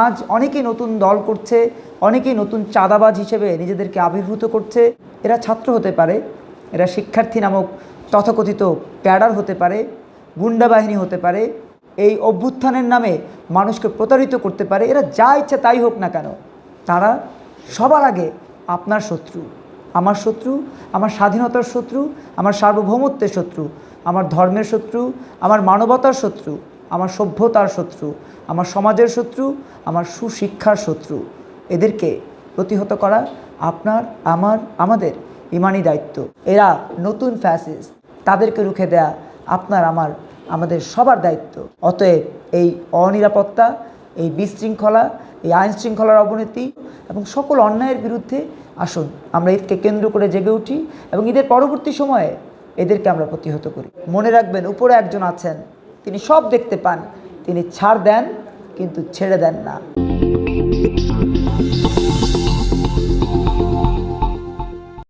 আজ অনেকেই নতুন দল করছে, অনেকেই নতুন চাঁদাবাজ হিসেবে নিজেদেরকে আবির্ভূত করছে। এরা ছাত্র হতে পারে, এরা শিক্ষার্থী নামক তথাকথিত প্যাডার হতে পারে, গুন্ডা বাহিনী হতে পারে, এই অভ্যুত্থানের নামে মানুষকে প্রতারিত করতে পারে, এরা যা ইচ্ছা তাই হোক না কেন, তারা সবার আগে আপনার শত্রু, আমার শত্রু, আমার স্বাধীনতার শত্রু, আমার সার্বভৌমত্বের শত্রু, আমার ধর্মের শত্রু, আমার মানবতার শত্রু। আমার সভ্যতার শত্রু, আমার সমাজের শত্রু, আমার সুশিক্ষার শত্রু। এদেরকে প্রতিহত করা আপনার, আমার, আমাদের ইমানি দায়িত্ব। এরা নতুন ফ্যাসিস্ট তাদেরকে রুখে দেয়া আপনার, আমার, আমাদের সবার দায়িত্ব। অতএব এই অনিরাপত্তা, এই বিশৃঙ্খলা, এই আইন শৃঙ্খলার অবনতি এবং সকল অন্যায়ের বিরুদ্ধে আসুন। আমরা ঈদকে কেন্দ্র করে জেগে উঠি এবং ঈদের পরবর্তী সময়ে এদেরকে আমরা প্রতিহত করি। মনে রাখবেন, উপরে একজন আছেন তিনি সব দেখতে পান। তিনি ছাড় দেন কিন্তু ছেড়ে দেন না।